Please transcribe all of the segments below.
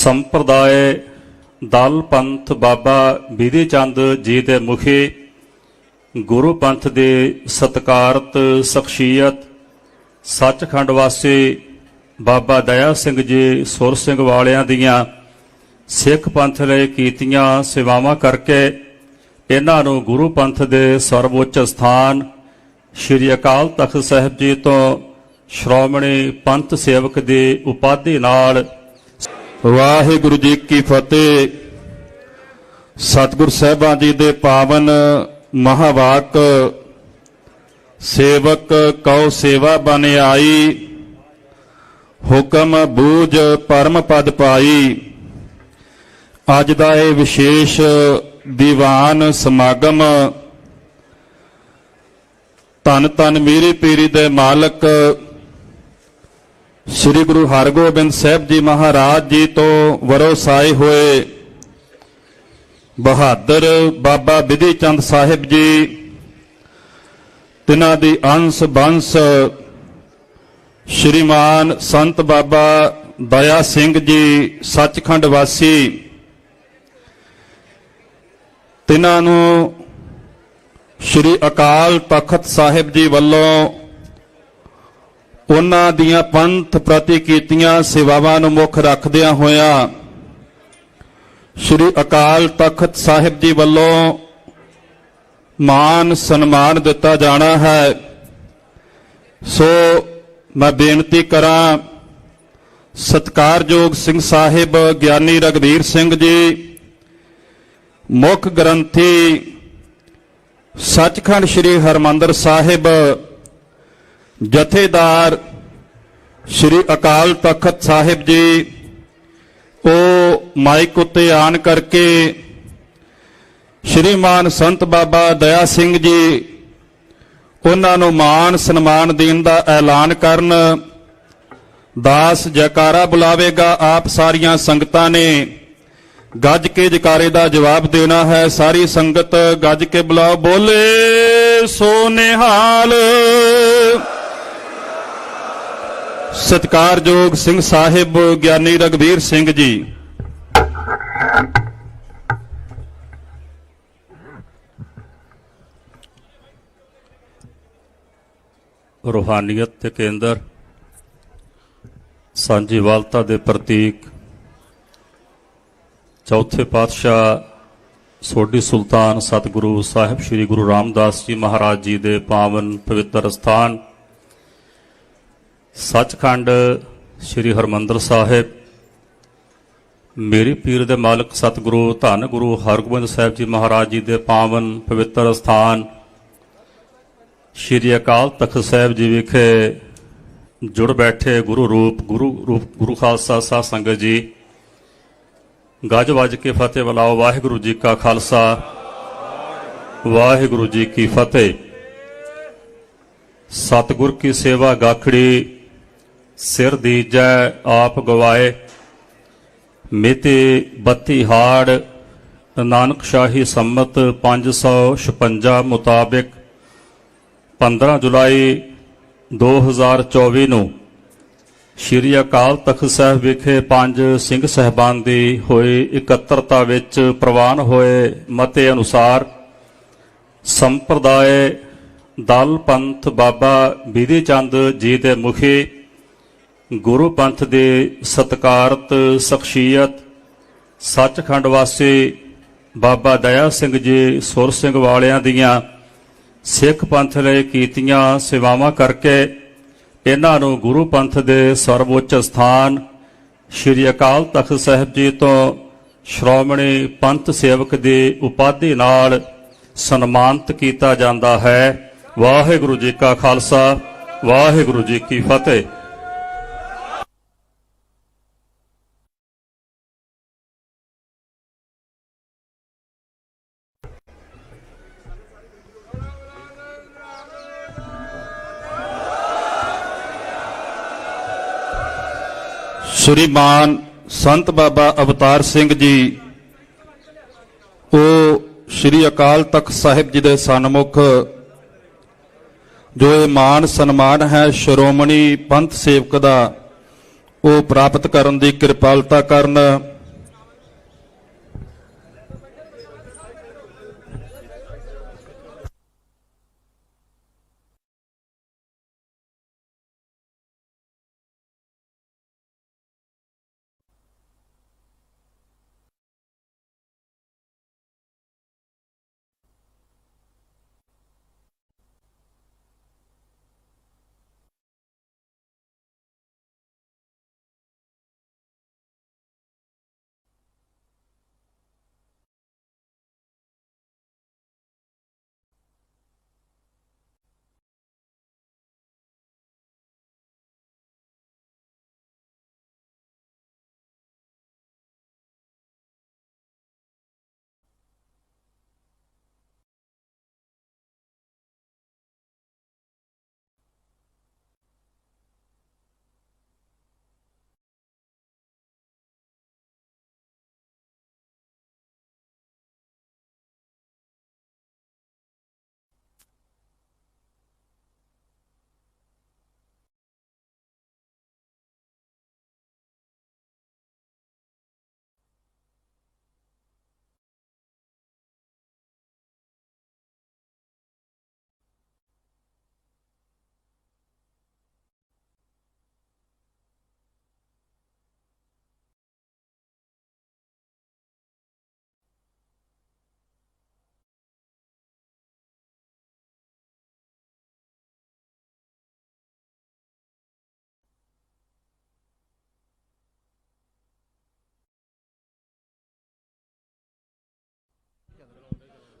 ਸੰਪਰਦਾਇ ਦਲ ਪੰਥ ਬਾਬਾ ਬਿਧੀ ਚੰਦ ਜੀ ਦੇ ਮੁਖੀ, ਗੁਰੂ ਪੰਥ ਦੇ ਸਤਕਾਰਤ ਸ਼ਖਸੀਅਤ, ਸੱਚਖੰਡ ਵਾਸੀ ਬਾਬਾ ਦਇਆ ਸਿੰਘ ਜੀ ਸੁਰ ਸਿੰਘ ਵਾਲਿਆਂ ਦੀਆਂ ਸਿੱਖ ਪੰਥ ਲਈ ਕੀਤੀਆਂ ਸੇਵਾਵਾਂ ਕਰਕੇ ਇਹਨਾਂ ਨੂੰ ਗੁਰੂ ਪੰਥ ਦੇ ਸਰਵਉੱਚ ਸਥਾਨ ਸ੍ਰੀ ਅਕਾਲ ਤਖਤ ਸਾਹਿਬ ਜੀ ਤੋਂ ਸ਼੍ਰੋਮਣੀ ਪੰਥ ਸੇਵਕ ਦੀ ਉਪਾਧੀ ਨਾਲ ਵਾਹਿਗੁਰੂ ਜੀ ਕੀ ਫਤਿਹ। ਸਤਿਗੁਰ ਸਾਹਿਬਾਂ ਜੀ ਦੇ ਪਾਵਨ ਮਹਾਵਾਕ ਸੇਵਕ ਕਉ ਸੇਵਾ ਬਨ ਆਈ, ਹੁਕਮ ਬੂਝ ਪਰਮ ਪਦ ਪਾਈ। ਅੱਜ ਦਾ ਇਹ ਵਿਸ਼ੇਸ਼ ਦੀਵਾਨ ਸਮਾਗਮ ਤਨ ਤਨ ਮੇਰੀ ਪੀਰੀ ਦੇ ਮਾਲਕ ਸ੍ਰੀ ਗੁਰੂ ਹਰਗੋਬਿੰਦ ਸਾਹਿਬ ਜੀ ਮਹਾਰਾਜ ਜੀ ਤੋਂ ਵਰੋਸਾਏ ਹੋਏ ਬਹਾਦਰ ਬਾਬਾ ਵਿਧੀ ਚੰਦ ਸਾਹਿਬ ਜੀ, ਤਿਨਾਂ ਦੀ ਅੰਸ਼ ਬੰਸ ਸ਼੍ਰੀਮਾਨ ਸੰਤ ਬਾਬਾ ਦਇਆ ਸਿੰਘ ਜੀ, ਸੱਚਖੰਡ ਵਾਸੀ, ਤਿਨਾਂ ਨੂੰ ਸ਼੍ਰੀ ਅਕਾਲ ਤਖਤ ਸਾਹਿਬ ਜੀ ਵੱਲੋਂ ਉਹਨਾਂ ਦੀਆਂ ਪੰਥ ਪ੍ਰਤੀ ਕੀਤੀਆਂ ਸੇਵਾਵਾਂ ਨੂੰ ਮੁੱਖ ਰੱਖਦਿਆਂ ਹੋਇਆਂ ਸ੍ਰੀ ਅਕਾਲ ਤਖਤ ਸਾਹਿਬ ਜੀ ਵੱਲੋਂ ਮਾਨ ਸਨਮਾਨ ਦਿੱਤਾ ਜਾਣਾ ਹੈ। ਸੋ ਮੈਂ ਬੇਨਤੀ ਕਰਾਂ, ਸਤਕਾਰਯੋਗ ਸਿੰਘ ਸਾਹਿਬ, ਗਿਆਨੀ ਰਗਵੀਰ ਸਿੰਘ ਜੀ, ਮੁੱਖ ਗ੍ਰੰਥੀ ਸੱਚਖੰਡ ਸ੍ਰੀ ਹਰਮੰਦਰ ਸਾਹਿਬ ਜਥੇਦਾਰ ਸ੍ਰੀ ਅਕਾਲ ਤਖਤ ਸਾਹਿਬ ਜੀ, ਉਹ ਮਾਈਕ ਉੱਤੇ ਆਣ ਕਰਕੇ ਸ਼੍ਰੀਮਾਨ ਸੰਤ ਬਾਬਾ ਦਇਆ ਸਿੰਘ ਜੀ, ਉਹਨਾਂ ਨੂੰ ਮਾਨ ਸਨਮਾਨ ਦੇਣ ਦਾ ਐਲਾਨ ਕਰਨ, ਦਾਸ ਜੈਕਾਰਾ ਬੁਲਾਵੇਗਾ, ਆਪ ਸਾਰੀਆਂ ਸੰਗਤਾਂ ਨੇ ਗੱਜ ਕੇ ਜਕਾਰੇ ਦਾ ਜਵਾਬ ਦੇਣਾ ਹੈ, ਸਾਰੀ ਸੰਗਤ ਗੱਜ ਕੇ ਬੁਲਾਓ, ਬੋਲੇ ਸੋ ਨਿਹਾਲ ਸਤਿਕਾਰਯੋਗ ਸਿੰਘ ਸਾਹਿਬ ਗਿਆਨੀ ਰਗਵੀਰ ਸਿੰਘ ਜੀ। ਰੂਹਾਨੀਅਤ ਤੇ ਕੇਂਦਰ ਸਾਂਝੀਵਾਲਤਾ ਦੇ ਪ੍ਰਤੀਕ, ਚੌਥੇ ਪਾਤਸ਼ਾਹ ਸੋਢੀ ਸੁਲਤਾਨ ਸਤਿਗੁਰੂ ਸਾਹਿਬ ਸ੍ਰੀ ਗੁਰੂ ਰਾਮਦਾਸ ਜੀ ਮਹਾਰਾਜ ਜੀ ਦੇ ਪਾਵਨ ਪਵਿੱਤਰ ਸਥਾਨ ਸੱਚਖੰਡ ਸ੍ਰੀ ਹਰਮੰਦਰ ਸਾਹਿਬ। ਮੇਰੀ ਪੀਰ ਦੇ ਮਾਲਕ ਸਤਿਗੁਰੂ, ਧੰਨ ਗੁਰੂ ਹਰਗੋਬਿੰਦ ਸਾਹਿਬ ਜੀ ਮਹਾਰਾਜ ਜੀ ਦੇ ਪਾਵਨ ਪਵਿੱਤਰ ਸਥਾਨ, ਸ਼੍ਰੀ ਅਕਾਲ ਤਖਤ ਸਾਹਿਬ ਜੀ ਵਿਖੇ ਜੁੜ ਬੈਠੇ ਗੁਰੂ ਰੂਪ ਗੁਰੂ ਰੂਪ, ਗੁਰੂ ਖਾਲਸਾ ਸਾਧ ਸੰਗਤ ਜੀ। ਗੱਜ ਵੱਜ ਕੇ ਫਤਿਹ ਬੁਲਾਓ, ਵਾਹਿਗੁਰੂ ਜੀ ਕਾ ਖਾਲਸਾ, ਵਾਹਿਗੁਰੂ ਜੀ ਕੀ ਫਤਿਹ। ਸਤਿਗੁਰ ਕੀ ਸੇਵਾ ਗਾਖੜੀ ਸਿਰ ਦੀਜੈ ਆਪ ਗਵਾਏ, ਮਿਤੀ 32 ਹਾੜ, ਨਾਨਕ ਸ਼ਾਹੀ ਸੰਮਤ 556 ਮੁਤਾਬਿਕ 15 ਜੁਲਾਈ 2024 ਨੂੰ ਸ਼੍ਰੀ ਅਕਾਲ ਤਖਤ ਸਾਹਿਬ ਵਿਖੇ ਪੰਜ ਸਿੰਘ ਸਹਿਬਾਨ ਦੀ ਹੋਈ ਇਕੱਤਰਤਾ ਵਿੱਚ ਪ੍ਰਵਾਨ ਹੋਏ ਮਤੇ ਅਨੁਸਾਰ ਸੰਪਰਦਾਇ ਦਲ ਪੰਥ ਬਾਬਾ ਬਿਧੀ ਚੰਦ ਜੀ ਦੇ ਮੁਖੀ ਗੁਰੂ ਪੰਥ ਦੇ ਸਤਕਾਰਤ ਸ਼ਖਸੀਅਤ, ਸੱਚਖੰਡ ਵਾਸੀ ਬਾਬਾ ਦਇਆ ਸਿੰਘ ਜੀ ਸੁਰ ਸਿੰਘ ਵਾਲਿਆਂ ਦੀਆਂ ਸਿੱਖ ਪੰਥ ਲਈ ਕੀਤੀਆਂ ਸੇਵਾਵਾਂ ਕਰਕੇ ਇਹਨਾਂ ਨੂੰ ਗੁਰੂ ਪੰਥ ਦੇ ਸਰਵਉੱਚ ਸਥਾਨ ਸ੍ਰੀ ਅਕਾਲ ਤਖਤ ਸਾਹਿਬ ਜੀ ਤੋਂ ਸ਼੍ਰੋਮਣੀ ਪੰਥ ਸੇਵਕ ਦੀ ਉਪਾਧੀ ਨਾਲ ਸਨਮਾਨਿਤ ਕੀਤਾ ਜਾਂਦਾ ਹੈ। ਵਾਹਿਗੁਰੂ ਜੀ ਕਾ ਖਾਲਸਾ, ਵਾਹਿਗੁਰੂ ਜੀ ਕੀ ਫਤਿਹ। ਸ਼੍ਰੀਮਾਨ ਸੰਤ ਬਾਬਾ ਅਵਤਾਰ ਸਿੰਘ ਜੀ, ਉਹ ਸ਼੍ਰੀ ਅਕਾਲ ਤਖਤ ਸਾਹਿਬ ਜੀ ਦੇ ਸਨਮੁਖ, ਜੋ ਇਹ ਮਾਨ ਸਨਮਾਨ ਹੈ ਸ਼੍ਰੋਮਣੀ ਪੰਥ ਸੇਵਕ ਦਾ, ਉਹ ਪ੍ਰਾਪਤ ਕਰਨ ਦੀ ਕਿਰਪਾਲਤਾ ਕਰਨ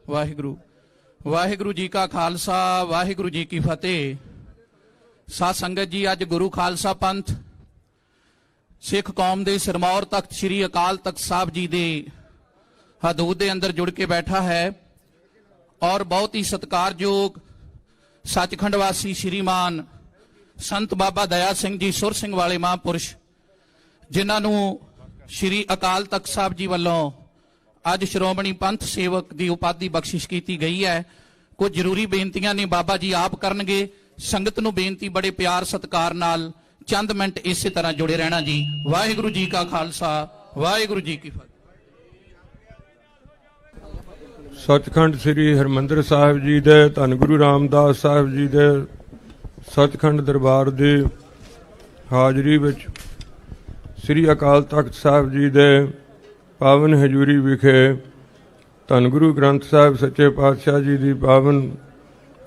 ਵਾਹਿਗੁਰੂ। ਵਾਹਿਗੁਰੂ ਜੀ ਕਾ ਖਾਲਸਾ, ਵਾਹਿਗੁਰੂ ਜੀ ਕੀ ਫਤਿਹ। ਸਾਧ ਸੰਗਤ ਜੀ, ਅੱਜ ਗੁਰੂ ਖਾਲਸਾ ਪੰਥ, ਸਿੱਖ ਕੌਮ ਦੇ ਸਿਰਮੌਰ ਤਖਤ ਸ੍ਰੀ ਅਕਾਲ ਤਖਤ ਸਾਹਿਬ ਜੀ ਦੇ ਹਦੂਦ ਦੇ ਅੰਦਰ ਜੁੜ ਕੇ ਬੈਠਾ ਹੈ ਔਰ ਬਹੁਤ ਹੀ ਸਤਿਕਾਰਯੋਗ ਸੱਚਖੰਡ ਵਾਸੀ ਸ਼੍ਰੀਮਾਨ ਸੰਤ ਬਾਬਾ ਦਇਆ ਸਿੰਘ ਜੀ, ਸੁਰ ਸਿੰਘ ਵਾਲੇ ਮਹਾਂਪੁਰਸ਼, ਜਿਨ੍ਹਾਂ ਨੂੰ ਸ਼੍ਰੀ ਅਕਾਲ ਤਖਤ ਸਾਹਿਬ ਜੀ ਵੱਲੋਂ ਅੱਜ ਸ਼੍ਰੋਮਣੀ ਪੰਥ ਸੇਵਕ ਦੀ ਉਪਾਧੀ ਬਖਸ਼ਿਸ਼ ਕੀਤੀ ਗਈ ਹੈ। ਕੁਝ ਜ਼ਰੂਰੀ ਬੇਨਤੀਆਂ ਨੇ ਬਾਬਾ ਜੀ ਆਪ ਕਰਨਗੇ। ਸੰਗਤ ਨੂੰ ਬੇਨਤੀ ਬੜੇ ਪਿਆਰ, ਸਤਿਕਾਰ ਨਾਲ ਚੰਦ ਮਿੰਟ ਇਸੇ ਤਰ੍ਹਾਂ ਜੁੜੇ ਰਹਿਣਾ ਜੀ। ਵਾਹਿਗੁਰੂ ਜੀ ਕਾ ਖਾਲਸਾ, ਵਾਹਿਗੁਰੂ ਜੀ ਕੀ ਫਤਿਹ। ਸੱਚਖੰਡ ਸ੍ਰੀ ਹਰਮੰਦਰ ਸਾਹਿਬ ਜੀ ਦੇ, ਧੰਨ ਗੁਰੂ ਰਾਮਦਾਸ ਸਾਹਿਬ ਜੀ ਦੇ ਸੱਚਖੰਡ ਦਰਬਾਰ ਦੀ ਹਾਜ਼ਰੀ ਵਿੱਚ ਸ੍ਰੀ ਅਕਾਲ ਤਖਤ ਸਾਹਿਬ ਜੀ ਦੇ ਪਾਵਨ ਹਜ਼ੂਰੀ ਵਿਖੇ ਧੰਨ ਗੁਰੂ ਗ੍ਰੰਥ ਸਾਹਿਬ ਸੱਚੇ ਪਾਤਸ਼ਾਹ ਜੀ ਦੀ ਪਾਵਨ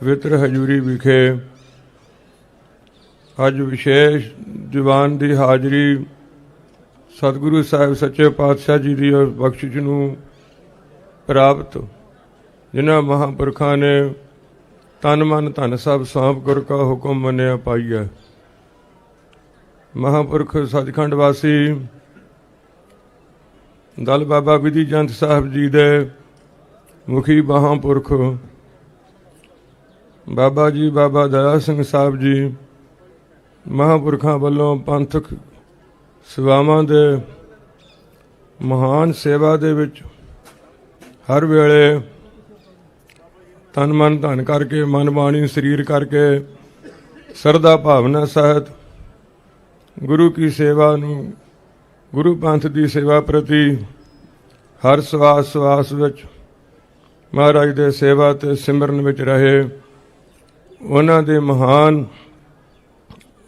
ਵਿਤਰ ਹਜ਼ੂਰੀ ਵਿਖੇ ਅੱਜ ਵਿਸ਼ੇਸ਼ ਦੀਵਾਨ ਦੀ ਹਾਜ਼ਰੀ ਸਤਿਗੁਰੂ ਸਾਹਿਬ ਸੱਚੇ ਪਾਤਸ਼ਾਹ ਜੀ ਦੀ ਬਖਸ਼ਿਸ਼ ਨੂੰ ਪ੍ਰਾਪਤ, ਜਿਨ੍ਹਾਂ ਮਹਾਂਪੁਰਖਾਂ ਨੇ ਤਨ ਮਨ ਧਨ ਸਭ ਸੌਂਪ ਗੁਰ ਕਾ ਹੁਕਮ ਮੰਨਿਆ ਪਾਈਐ। ਮਹਾਂਪੁਰਖ ਸੱਚਖੰਡ ਵਾਸੀ ਦਲ ਬਾਬਾ ਵਿਧੀ ਚੰਦ ਸਾਹਿਬ ਜੀ ਦੇ ਮੁਖੀ ਮਹਾਂਪੁਰਖ ਬਾਬਾ ਜੀ, ਬਾਬਾ ਦਇਆ ਸਿੰਘ ਸਾਹਿਬ ਜੀ, ਮਹਾਂਪੁਰਖਾਂ ਵੱਲੋਂ ਪੰਥਕ ਸੇਵਾਵਾਂ ਦੇ ਮਹਾਨ ਸੇਵਾ ਦੇ ਵਿੱਚ ਹਰ ਵੇਲੇ ਤਨ ਮਨ ਧਨ ਕਰਕੇ, ਮਨ ਬਾਣੀ ਸਰੀਰ ਕਰਕੇ ਸਰਦਾ ਭਾਵਨਾ ਸਹਿਤ ਗੁਰੂ ਕੀ ਸੇਵਾ ਨੂੰ ਗੁਰੂ ਪੰਥ ਦੀ ਸੇਵਾ ਪ੍ਰਤੀ ਹਰ ਸਵਾਸ ਸਵਾਸ ਵਿੱਚ ਮਹਾਰਾਜ ਦੇ ਸੇਵਾ ਤੇ ਸਿਮਰਨ ਵਿੱਚ ਰਹੇ। ਉਹਨਾਂ ਦੇ ਮਹਾਨ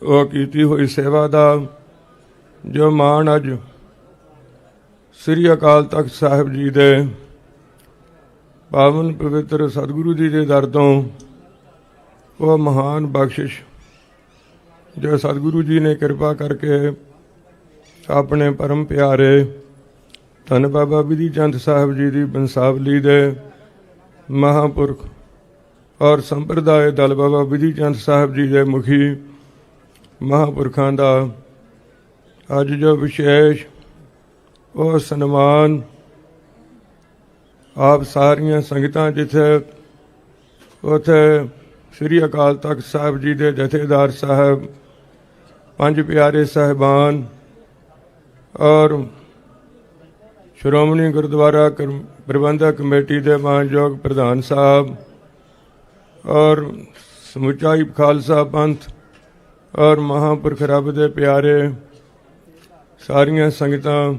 ਉਹ ਕੀਤੀ ਹੋਈ ਸੇਵਾ ਦਾ ਜੋ ਮਾਣ ਅੱਜ ਸ੍ਰੀ ਅਕਾਲ ਤਖਤ ਸਾਹਿਬ ਜੀ ਦੇ ਪਾਵਨ ਪਵਿੱਤਰ ਸਤਿਗੁਰੂ ਜੀ ਦੇ ਦਰ ਤੋਂ ਉਹ ਮਹਾਨ ਬਖਸ਼ਿਸ਼ ਜੋ ਸਤਿਗੁਰੂ ਜੀ ਨੇ ਕਿਰਪਾ ਕਰਕੇ ਆਪਣੇ ਪਰਮ ਪਿਆਰੇ ਧੰਨ ਬਾਬਾ ਵਿਧੀ ਚੰਦ ਸਾਹਿਬ ਜੀ ਦੀ ਬੰਸਾਵਲੀ ਦੇ ਮਹਾਪੁਰਖ ਔਰ ਸੰਪਰਦਾਇ ਦਲ ਬਾਬਾ ਵਿਧੀ ਚੰਦ ਸਾਹਿਬ ਜੀ ਦੇ ਮੁਖੀ ਮਹਾਪੁਰਖਾਂ ਦਾ ਅੱਜ ਜੋ ਵਿਸ਼ੇਸ਼ ਉਹ ਸਨਮਾਨ ਆਪ ਸਾਰੀਆਂ ਸੰਗਤਾਂ ਜਿੱਥੇ ਉਥੇ ਸ੍ਰੀ ਅਕਾਲ ਤਖਤ ਸਾਹਿਬ ਜੀ ਦੇ ਜਥੇਦਾਰ ਸਾਹਿਬ, ਪੰਜ ਪਿਆਰੇ ਸਹਿਬਾਨ ਔਰ ਸ਼੍ਰੋਮਣੀ ਗੁਰਦੁਆਰਾ ਕਰਮ- ਪ੍ਰਬੰਧਕ ਕਮੇਟੀ ਦੇ ਮਾਨਯੋਗ ਪ੍ਰਧਾਨ ਸਾਹਿਬ ਔਰ ਸਮੁੱਚਾ ਖਾਲਸਾ ਪੰਥ ਔਰ ਮਹਾਂਪੁਰਖ ਰੱਬ ਦੇ ਪਿਆਰੇ ਸਾਰੀਆਂ ਸੰਗਤਾਂ,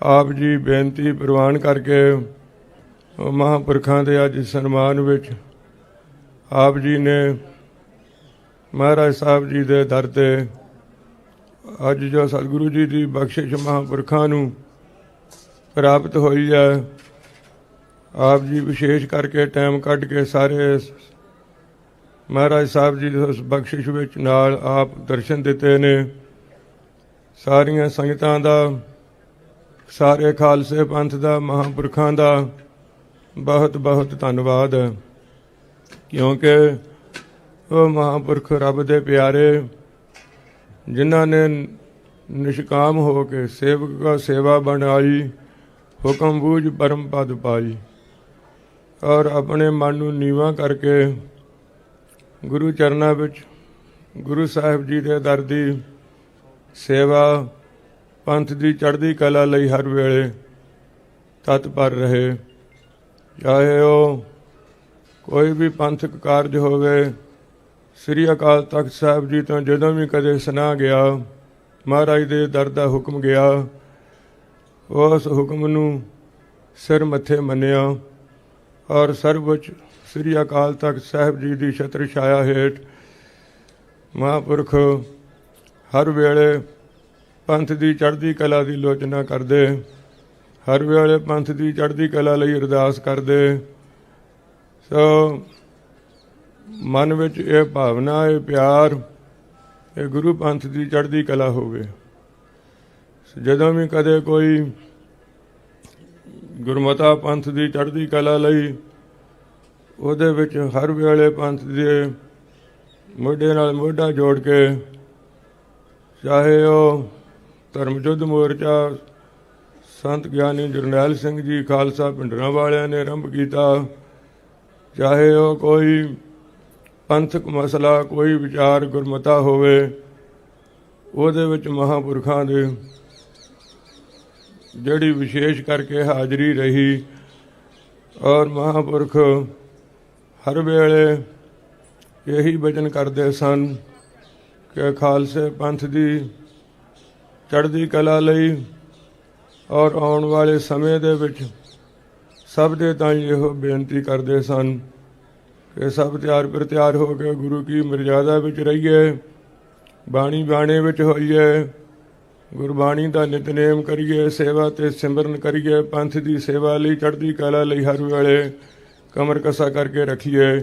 ਆਪ ਜੀ ਬੇਨਤੀ ਪ੍ਰਵਾਨ ਕਰਕੇ ਉਹ ਮਹਾਂਪੁਰਖਾਂ ਦੇ ਅੱਜ ਸਨਮਾਨ ਵਿੱਚ ਆਪ ਜੀ ਨੇ ਮਹਾਰਾਜ ਸਾਹਿਬ ਜੀ ਦੇ ਦਰ ਤੇ ਅੱਜ ਜੋ ਸਤਿਗੁਰੂ ਜੀ ਦੀ ਬਖਸ਼ਿਸ਼ ਮਹਾਂਪੁਰਖਾਂ ਨੂੰ ਪ੍ਰਾਪਤ ਹੋਈ ਹੈ, ਆਪ ਜੀ ਵਿਸ਼ੇਸ਼ ਕਰਕੇ ਟਾਈਮ ਕੱਢ ਕੇ ਸਾਰੇ ਮਹਾਰਾਜ ਸਾਹਿਬ ਜੀ ਦੀ ਉਸ ਬਖਸ਼ਿਸ਼ ਵਿੱਚ ਨਾਲ ਆਪ ਦਰਸ਼ਨ ਦਿੱਤੇ ਨੇ। ਸਾਰੀਆਂ ਸੰਗਤਾਂ ਦਾ, ਸਾਰੇ ਖਾਲਸੇ ਪੰਥ ਦਾ, ਮਹਾਂਪੁਰਖਾਂ ਦਾ ਬਹੁਤ ਬਹੁਤ ਧੰਨਵਾਦ। ਕਿਉਂਕਿ ਉਹ ਮਹਾਂਪੁਰਖ ਰੱਬ ਦੇ ਪਿਆਰੇ ਜਿਨ੍ਹਾਂ ਨੇ ਨਿਸ਼ਕਾਮ ਹੋ ਕੇ ਸੇਵਕ ਦਾ ਸੇਵਾ ਬਣਾਈ, ਹੁਕਮ ਬੂਝ ਪਰਮ ਪਦ ਪਾਈ। ਔਰ ਆਪਣੇ ਮਨ ਨੂੰ ਨੀਵਾ ਕਰਕੇ ਗੁਰੂ ਚਰਨਾਂ ਵਿੱਚ ਗੁਰੂ ਸਾਹਿਬ ਜੀ ਦੇ ਦਰ ਦੀ ਸੇਵਾ ਪੰਥ ਦੀ ਚੜ੍ਹਦੀ ਕਲਾ ਲਈ ਹਰ ਵੇਲੇ ਤਤਪਰ ਰਹੇ। ਚਾਹੇ ਉਹ ਕੋਈ ਵੀ ਪੰਥਕ ਕਾਰਜ ਹੋਵੇ ਸ੍ਰੀ ਅਕਾਲ ਤਖਤ ਸਾਹਿਬ ਜੀ ਤੋਂ ਜਦੋਂ ਵੀ ਕਦੇ ਸੁਨਾ ਗਿਆ, ਮਹਾਰਾਜ ਦੇ ਦਰ ਦਾ ਹੁਕਮ ਗਿਆ, ਉਸ ਹੁਕਮ ਨੂੰ ਸਿਰ ਮੱਥੇ ਮੰਨਿਆ ਔਰ ਸਰਵਉੱਚ ਸ੍ਰੀ ਅਕਾਲ ਤਖਤ ਸਾਹਿਬ ਜੀ ਦੀ ਛਤਰ ਛਾਇਆ ਹੇਠ ਮਹਾਂਪੁਰਖ ਹਰ ਵੇਲੇ ਪੰਥ ਦੀ ਚੜ੍ਹਦੀ ਕਲਾ ਦੀ ਲੋਚਨਾ ਕਰਦੇ, ਹਰ ਵੇਲੇ ਪੰਥ ਦੀ ਚੜ੍ਹਦੀ ਕਲਾ ਲਈ ਅਰਦਾਸ ਕਰਦੇ। ਸੋ ਮਨ ਵਿੱਚ ਇਹ ਭਾਵਨਾ, ਇਹ ਪਿਆਰ, ਇਹ ਗੁਰੂ ਪੰਥ ਦੀ ਚੜ੍ਹਦੀ ਕਲਾ ਹੋਵੇ। ਜਦੋਂ ਵੀ ਕਦੇ ਕੋਈ ਗੁਰਮਤਾ ਪੰਥ ਦੀ ਚੜ੍ਹਦੀ ਕਲਾ ਲਈ ਉਹਦੇ ਵਿੱਚ ਹਰ ਵੇਲੇ ਪੰਥ ਦੇ ਮੋਢੇ ਨਾਲ ਮੋਢਾ ਜੋੜ ਕੇ ਚਾਹੇ ਉਹ ਧਰਮ ਯੁੱਧ ਮੋਰਚਾ, ਸੰਤ ਗਿਆਨੀ ਜਰਨੈਲ ਸਿੰਘ ਜੀ, ਖਾਲਸਾ ਪਿੰਡਰਾਂ ਵਾਲਿਆਂ ਨੇ ਆਰੰਭ ਕੀਤਾ, ਚਾਹੇ ਉਹ ਕੋਈ ਪੰਥਕ ਮਸਲਾ ਕੋਈ ਵਿਚਾਰ ਗੁਰਮਤਾ ਹੋਵੇ, ਉਹਦੇ ਵਿੱਚ ਮਹਾਪੁਰਖਾਂ ਦੇ ਜਿਹੜੀ ਵਿਸ਼ੇਸ਼ ਕਰਕੇ ਹਾਜ਼ਰੀ ਰਹੀ ਔਰ ਮਹਾਪੁਰਖ ਹਰ ਵੇਲੇ ਇਹੀ ਵਚਨ ਕਰਦੇ ਸਨ ਕਿ ਖਾਲਸੇ ਪੰਥ ਦੀ ਚੜ੍ਹਦੀ ਕਲਾ ਲਈ ਔਰ ਆਉਣ ਵਾਲੇ ਸਮੇਂ ਦੇ ਵਿੱਚ ਸਭ ਦੇ ਤਾਂ ਇਹੋ ਬੇਨਤੀ ਕਰਦੇ ਸਨ ਇਹ ਸਭ ਤਿਆਰ ਪਰ ਤਿਆਰ ਹੋ ਕੇ ਗੁਰੂ ਕੀ ਮਰਜ਼ਾਦਾ ਵਿੱਚ ਰਹੀਏ, ਬਾਣੀ ਬਾਣੇ ਵਿੱਚ ਹੋਈਏ, ਗੁਰਬਾਣੀ ਦਾ ਨਿਤਨੇਮ ਕਰੀਏ, ਸੇਵਾ ਤੇ ਸਿਮਰਨ ਕਰੀਏ, ਪੰਥ ਦੀ ਸੇਵਾ ਲਈ ਚੜ੍ਹਦੀ ਕਲਾ ਲਈ ਹਰ ਵੇਲੇ ਕਮਰ ਕਸਾ ਕਰਕੇ ਰੱਖੀਏ,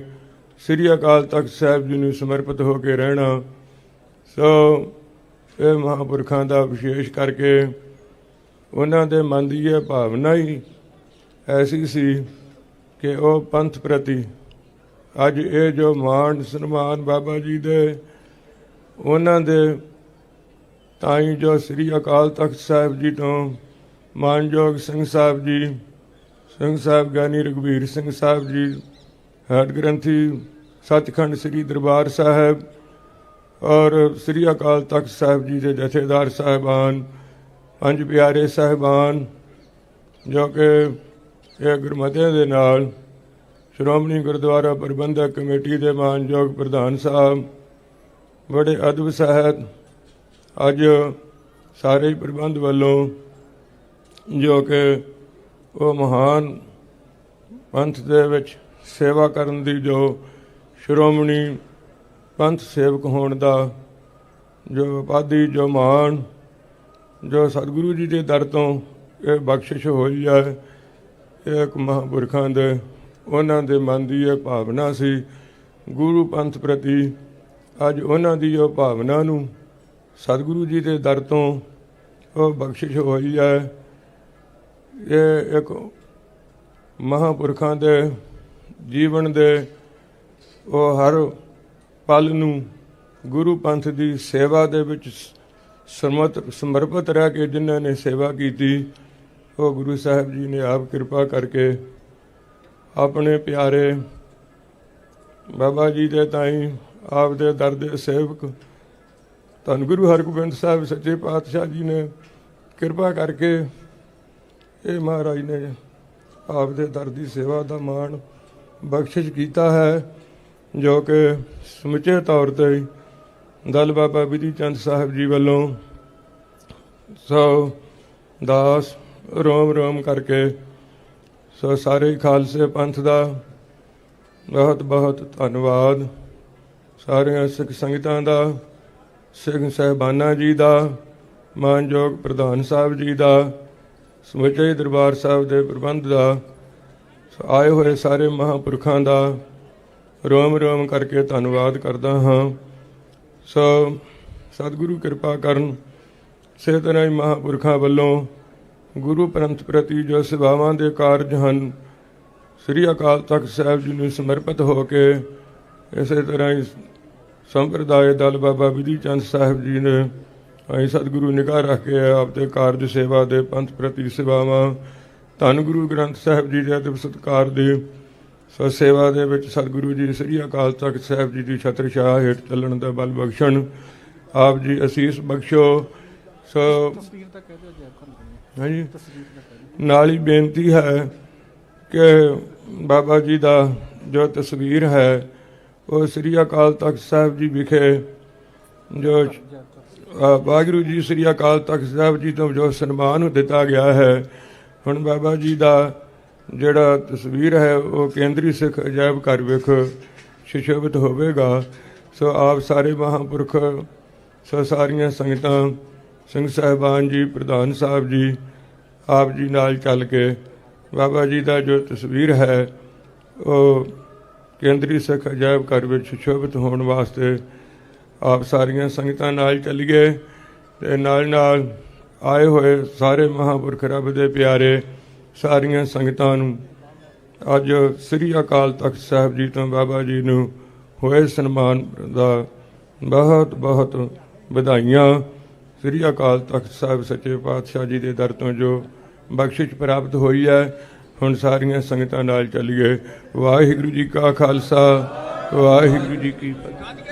ਸ੍ਰੀ ਅਕਾਲ ਤਖਤ ਸਾਹਿਬ ਜੀ ਨੂੰ ਸਮਰਪਿਤ ਹੋ ਕੇ ਰਹਿਣਾ। ਸੋ ਇਹ ਮਹਾਂਪੁਰਖਾਂ ਦਾ ਵਿਸ਼ੇਸ਼ ਕਰਕੇ ਉਹਨਾਂ ਦੇ ਮਨ ਦੀ ਇਹ ਭਾਵਨਾ ਹੀ ਐਸੀ ਸੀ ਕਿ ਉਹ ਪੰਥ ਪ੍ਰਤੀ ਅੱਜ ਇਹ ਜੋ ਮਾਣ ਸਨਮਾਨ ਬਾਬਾ ਜੀ ਦੇ, ਉਹਨਾਂ ਦੇ ਤਾਂ ਹੀ ਜੋ ਸ੍ਰੀ ਅਕਾਲ ਤਖਤ ਸਾਹਿਬ ਜੀ ਤੋਂ ਮਾਨਯੋਗ ਸਿੰਘ ਸਾਹਿਬ ਜੀ, ਸਿੰਘ ਸਾਹਿਬ ਗਿਆਨੀ ਰਘਵੀਰ ਸਿੰਘ ਸਾਹਿਬ ਜੀ ਹੈਡ ਗ੍ਰੰਥੀ ਸੱਚਖੰਡ ਸ੍ਰੀ ਦਰਬਾਰ ਸਾਹਿਬ ਔਰ ਸ੍ਰੀ ਅਕਾਲ ਤਖਤ ਸਾਹਿਬ ਜੀ ਦੇ ਜਥੇਦਾਰ ਸਾਹਿਬਾਨ, ਪੰਜ ਪਿਆਰੇ ਸਾਹਿਬਾਨ, ਜੋ ਕਿ ਇਹ ਗੁਰਮਤਿਆਂ ਦੇ ਨਾਲ ਸ਼੍ਰੋਮਣੀ ਗੁਰਦੁਆਰਾ ਪ੍ਰਬੰਧਕ ਕਮੇਟੀ ਦੇ ਮਾਨਯੋਗ ਪ੍ਰਧਾਨ ਸਾਹਿਬ, ਬੜੇ ਅਦਬ ਸਾਹਿਤ ਅੱਜ ਸਾਰੇ ਹੀ ਪ੍ਰਬੰਧ ਵੱਲੋਂ ਜੋ ਕਿ ਉਹ ਮਹਾਨ ਪੰਥ ਦੇ ਵਿੱਚ ਸੇਵਾ ਕਰਨ ਦੀ ਜੋ ਸ਼੍ਰੋਮਣੀ ਪੰਥ ਸੇਵਕ ਹੋਣ ਦਾ ਜੋ ਉਪਾਧੀ, ਜੋ ਮਾਣ, ਜੋ ਸਤਿਗੁਰੂ ਜੀ ਦੇ ਦਰ ਤੋਂ ਇਹ ਬਖਸ਼ਿਸ਼ ਹੋਈ ਹੈ, ਇਹ ਇੱਕ ਮਹਾਂਪੁਰਖਾਂ ਦੇ ਉਹਨਾਂ ਦੇ ਮਨ ਦੀ ਇਹ ਭਾਵਨਾ ਸੀ, ਗੁਰੂ ਪੰਥ ਪ੍ਰਤੀ ਅੱਜ ਉਹਨਾਂ ਦੀ ਉਹ ਭਾਵਨਾ ਨੂੰ ਸਤਿਗੁਰੂ ਜੀ ਦੇ ਦਰ ਤੋਂ ਉਹ ਬਖਸ਼ਿਸ਼ ਹੋਈ ਹੈ। ਇਹ ਇੱਕ ਮਹਾਂਪੁਰਖਾਂ ਦੇ ਜੀਵਨ ਦੇ ਉਹ ਹਰ ਪਲ ਨੂੰ ਗੁਰੂ ਪੰਥ ਦੀ ਸੇਵਾ ਦੇ ਵਿੱਚ ਸਮਰਪਿਤ ਸਮਰਪਿਤ ਰਹਿ ਕੇ ਜਿਨ੍ਹਾਂ ਨੇ ਸੇਵਾ ਕੀਤੀ, ਉਹ ਗੁਰੂ ਸਾਹਿਬ ਜੀ ਨੇ ਆਪ ਕਿਰਪਾ ਕਰਕੇ ਆਪਣੇ ਪਿਆਰੇ ਬਾਬਾ ਜੀ ਦੇ ਤਾਈ ਆਪ ਦੇ ਦਰ ਦੇ ਸੇਵਕ, ਧੰਨ ਗੁਰੂ ਹਰਗੋਬਿੰਦ ਸਾਹਿਬ ਸੱਚੇ ਪਾਤਸ਼ਾਹ ਜੀ ਨੇ ਕਿਰਪਾ ਕਰਕੇ ਇਹ ਮਹਾਰਾਜ ਨੇ ਆਪ ਦੇ ਦਰ ਦੀ ਸੇਵਾ ਦਾ ਮਾਣ ਬਖਸ਼ਿਸ਼ ਕੀਤਾ ਹੈ, ਜੋ ਕਿ ਸਮੁੱਚੇ ਤੌਰ ਤੇ ਦਲ ਬਾਬਾ ਵਿਧੀ ਚੰਦ ਸਾਹਿਬ ਜੀ ਵੱਲੋਂ ਸੋ ਦਾਸ ਰੋਮ ਰੋਮ ਕਰਕੇ ਸੋ ਸਾਰੇ ਖਾਲਸੇ ਪੰਥ ਦਾ ਬਹੁਤ ਬਹੁਤ ਧੰਨਵਾਦ। ਸਾਰੀਆਂ ਸਿੱਖ ਸੰਗਤਾਂ ਦਾ ਸਿੰਘ ਸਹਿਬਾਨਾ ਜੀ ਦਾ, ਮਾਨਯੋਗ ਪ੍ਰਧਾਨ ਸਾਹਿਬ ਜੀ ਦਾ, ਸਮੁੱਚੇ ਦਰਬਾਰ ਸਾਹਿਬ ਦੇ ਪ੍ਰਬੰਧ ਦਾ ਆਏ ਹੋਏ ਸਾਰੇ ਮਹਾਂਪੁਰਖਾਂ ਦਾ ਰੋਮ ਰੋਮ ਕਰਕੇ ਧੰਨਵਾਦ ਕਰਦਾ ਹਾਂ। ਸੋ ਸਤਿਗੁਰੂ ਕਿਰਪਾ ਕਰਨ ਸੇ ਤਰ੍ਹਾਂ ਹੀ ਮਹਾਂਪੁਰਖਾਂ ਵੱਲੋਂ ਗੁਰੂ ਪੰਥ ਪ੍ਰਤੀ ਜੋ ਸੇਵਾਵਾਂ ਦੇ ਕਾਰਜ ਹਨ, ਸ੍ਰੀ ਅਕਾਲ ਤਖਤ ਸਾਹਿਬ ਜੀ ਨੂੰ ਸਮਰਪਿਤ ਹੋ ਕੇ ਇਸੇ ਤਰ੍ਹਾਂ ਹੀ ਸੰਪਰਦਾਇ ਦਲ ਬਾਬਾ ਵਿਧੀ ਚੰਦ ਸਾਹਿਬ ਜੀ ਨੇ ਅਸੀਂ ਸਤਿਗੁਰੂ ਨਿਗਾਹ ਰੱਖ ਕੇ ਆਪਦੇ ਕਾਰਜ ਸੇਵਾ ਦੇ ਪੰਥ ਪ੍ਰਤੀ ਸੇਵਾਵਾਂ, ਧੰਨ ਗੁਰੂ ਗ੍ਰੰਥ ਸਾਹਿਬ ਜੀ ਦੇ ਅਦਬ ਸਤਕਾਰ ਦੇ ਸੋ ਸੇਵਾ ਦੇ ਵਿੱਚ ਸਤਿਗੁਰੂ ਜੀ, ਸ੍ਰੀ ਅਕਾਲ ਤਖਤ ਸਾਹਿਬ ਜੀ ਦੀ ਛਤਰ ਛਾਇਆ ਹੇਠ ਚੱਲਣ ਦਾ ਬਲ ਬਖਸ਼ਣ। ਆਪ ਜੀ ਅਸੀਸ ਬਖਸ਼ੋ। ਸੋ ਹਾਂਜੀ। ਨਾਲ ਹੀ ਬੇਨਤੀ ਹੈ ਕਿ ਬਾਬਾ ਜੀ ਦਾ ਜੋ ਤਸਵੀਰ ਹੈ, ਉਹ ਸ੍ਰੀ ਅਕਾਲ ਤਖਤ ਸਾਹਿਬ ਜੀ ਵਿਖੇ ਜੋ ਵਾਹਿਗੁਰੂ ਜੀ ਸ੍ਰੀ ਅਕਾਲ ਤਖਤ ਸਾਹਿਬ ਜੀ ਤੋਂ ਜੋ ਸਨਮਾਨ ਦਿੱਤਾ ਗਿਆ ਹੈ, ਹੁਣ ਬਾਬਾ ਜੀ ਦਾ ਜਿਹੜਾ ਤਸਵੀਰ ਹੈ, ਉਹ ਕੇਂਦਰੀ ਸਿੱਖ ਅਜਾਇਬ ਘਰ ਵਿਖ ਸ਼ਿਸ਼ੋਭਿਤ ਹੋਵੇਗਾ। ਸੋ ਆਪ ਸਾਰੇ ਮਹਾਂਪੁਰਖ, ਸੋ ਸਾਰੀਆਂ ਸੰਗਤਾਂ ਸਿੰਘ ਸਾਹਿਬਾਨ ਜੀ, ਪ੍ਰਧਾਨ ਸਾਹਿਬ ਜੀ, ਆਪ ਜੀ ਨਾਲ ਚੱਲ ਕੇ ਬਾਬਾ ਜੀ ਦਾ ਜੋ ਤਸਵੀਰ ਹੈ, ਉਹ ਕੇਂਦਰੀ ਸਿੱਖ ਅਜਾਇਬ ਘਰ ਵਿੱਚ ਸ਼ੋਭਿਤ ਹੋਣ ਵਾਸਤੇ ਆਪ ਸਾਰੀਆਂ ਸੰਗਤਾਂ ਨਾਲ ਚੱਲੀਏ ਤੇ ਨਾਲ ਨਾਲ ਆਏ ਹੋਏ ਸਾਰੇ ਮਹਾਂਪੁਰਖ ਰੱਬ ਦੇ ਪਿਆਰੇ ਸਾਰੀਆਂ ਸੰਗਤਾਂ ਨੂੰ ਅੱਜ ਸ੍ਰੀ ਅਕਾਲ ਤਖਤ ਸਾਹਿਬ ਜੀ ਤੋਂ ਬਾਬਾ ਜੀ ਨੂੰ ਹੋਏ ਸਨਮਾਨ ਦਾ ਬਹੁਤ ਬਹੁਤ ਵਧਾਈਆਂ। ਸ੍ਰੀ ਅਕਾਲ ਤਖਤ ਸਾਹਿਬ ਸੱਚੇ ਪਾਤਸ਼ਾਹ ਜੀ ਦੇ ਦਰ ਤੋਂ ਜੋ ਬਖਸ਼ਿਸ਼ ਪ੍ਰਾਪਤ ਹੋਈ ਹੈ, ਹੁਣ ਸਾਰੀਆਂ ਸੰਗਤਾਂ ਨਾਲ ਚੱਲੀਏ। ਵਾਹਿਗੁਰੂ ਜੀ ਕਾ ਖਾਲਸਾ, ਵਾਹਿਗੁਰੂ ਜੀ ਕੀ ਫਤਿਹ।